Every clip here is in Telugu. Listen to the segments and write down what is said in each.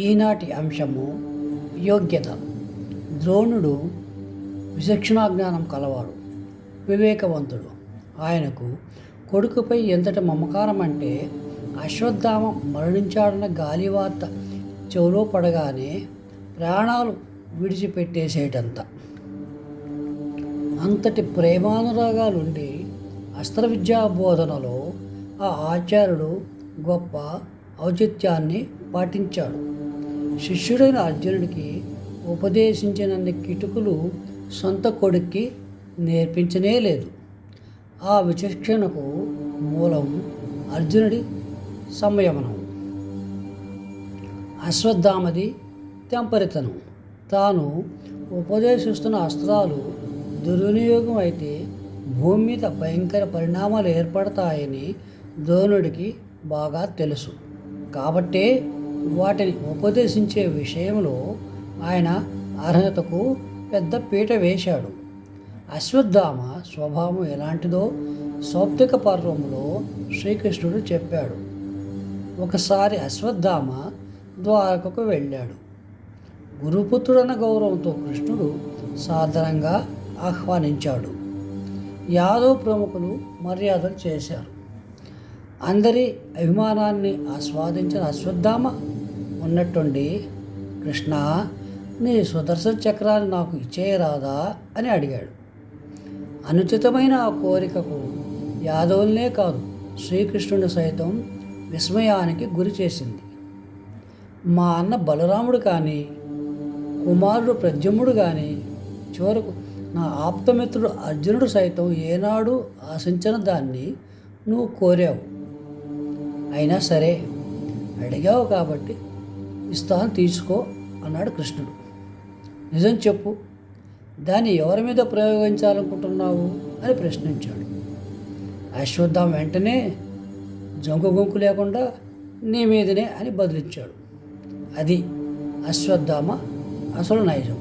ఈనాటి అంశము యోగ్యత. ద్రోణుడు విచక్షణాజ్ఞానం కలవాడు వివేకవంతుడు. ఆయనకు కొడుకుపై ఎంతటి మమకారం అంటే అశ్వత్థామ మరణించాడన్న గాలి వార్త చెవులో పడగానే ప్రాణాలు విడిచిపెట్టేసేటంత. అంతటి ప్రేమానురాగాలుండి అస్త్ర విద్యా బోధనలో ఆ ఆచార్యుడు గొప్ప ఔచిత్యాన్ని పాటించాడు. శిష్యుడైన అర్జునుడికి ఉపదేశించినన్ని కిటుకులు సొంత కొడుక్కి నేర్పించనే లేదు. ఆ విచక్షణకు మూలం అర్జునుడి సంయమనం. అశ్వత్థామది తెంపరితనం. తాను ఉపదేశిస్తున్న అస్త్రాలు దుర్వినియోగం అయితే భూమి మీద భయంకర పరిణామాలు ఏర్పడతాయని ద్రోణుడికి బాగా తెలుసు. కాబట్టే వాటిని ఉపదేశించే విషయంలో ఆయన అర్హతకు పెద్ద పీట వేశాడు. అశ్వత్థామ స్వభావం ఎలాంటిదో సౌప్తిక పర్వంలో శ్రీకృష్ణుడు చెప్పాడు. ఒకసారి అశ్వత్థామ ద్వారకకు వెళ్ళాడు. గురుపుత్రుడన్న గౌరవంతో కృష్ణుడు సాధారణంగా ఆహ్వానించాడు. యాదవ్ ప్రముఖులు మర్యాదలు చేశారు. అందరి అభిమానాన్ని ఆస్వాదించిన అశ్వత్థామ ఉన్నట్టుండి కృష్ణ నీ సుదర్శన చక్రాన్ని నాకు ఇచ్చేయరాదా? అని అడిగాడు. అనుచితమైన ఆ కోరికకు యాదవులనే కాదు శ్రీకృష్ణుడు సైతం విస్మయానికి గురి చేసింది. మా అన్న బలరాముడు కానీ కుమారుడు ప్రద్యుమ్నుడు కానీ చివరకు నా ఆప్తమిత్రుడు అర్జునుడు సైతం ఏనాడు ఆశించిన దాన్ని నువ్వు కోరావు. అయినా సరే అడిగావు కాబట్టి ఇస్తాను తీసుకో అన్నాడు కృష్ణుడు. నిజం చెప్పు దాన్ని ఎవరి మీద ప్రయోగించాలనుకుంటున్నావు అని ప్రశ్నించాడు. అశ్వత్థామ వెంటనే జంకు గొంకు లేకుండా నీ మీదనే అని బదిలించాడు. అది అశ్వత్థామ అసలు నైజం.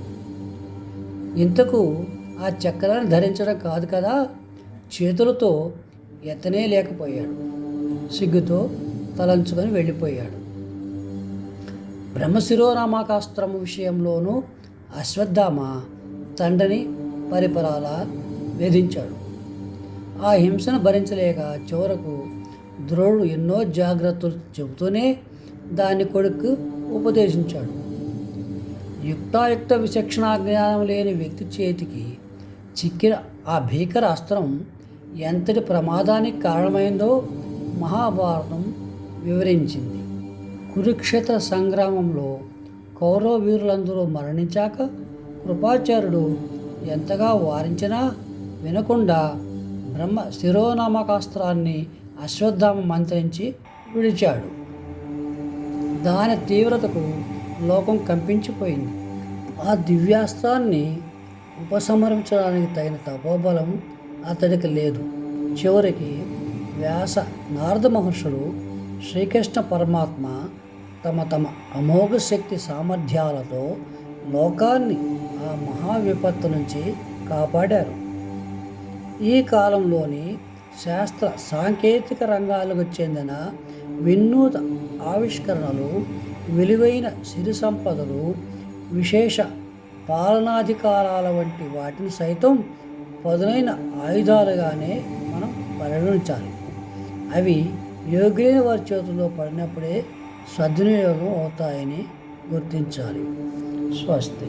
ఇంతకు ఆ చక్రాన్ని ధరించడం కాదు కదా చేతులతో ఎత్తనే లేకపోయాడు. సిగ్గుతో తలంచుకొని వెళ్ళిపోయాడు. బ్రహ్మశిరోనామాకాస్త్రము విషయంలోనూ అశ్వత్థామ తండ్రిని పరిపరాల వేధించాడు. ఆ హింసను భరించలేక చివరకు ద్రోణుడు ఎన్నో జాగ్రత్తలు చెబుతూనే దాని కొడుకు ఉపదేశించాడు. యుక్తాయుక్త విచక్షణా జ్ఞానం లేని వ్యక్తి చేతికి చిక్కిన ఆ భీకర అస్త్రం ఎంతటి ప్రమాదానికి కారణమైందో మహాభారతం వివరించింది. కురుక్షేత్ర సంగ్రామంలో కౌరవ వీరులందరూ మరణించాక కృపాచార్యుడు ఎంతగా వారించినా వినకుండా బ్రహ్మ శిరోనామకాస్త్రాన్ని అశ్వత్థామ మంత్రించి విడిచాడు. దాని తీవ్రతకు లోకం కంపించిపోయింది. ఆ దివ్యాస్త్రాన్ని ఉపసంహరించడానికి తగిన తపోబలం అతడికి లేదు. చివరికి వ్యాస నారద మహర్షులు శ్రీకృష్ణ పరమాత్మ తమ తమ అమోఘ శక్తి సామర్థ్యాలతో లోకాన్ని ఆ మహా విపత్తు నుంచి కాపాడారు. ఈ కాలంలోని శాస్త్ర సాంకేతిక రంగాలకు చెందిన వినూత ఆవిష్కరణలు విలువైన సిరి సంపదలు విశేష పాలనాధికారాల వంటి వాటిని సైతం పదునైన ఆయుధాలుగానే మనం పరిగణించాలి. అవి యోగ్యులైన వారి చేతుల్లో పడినప్పుడే సద్వినియోగం అవుతాయని గుర్తించాలి. స్వస్తి.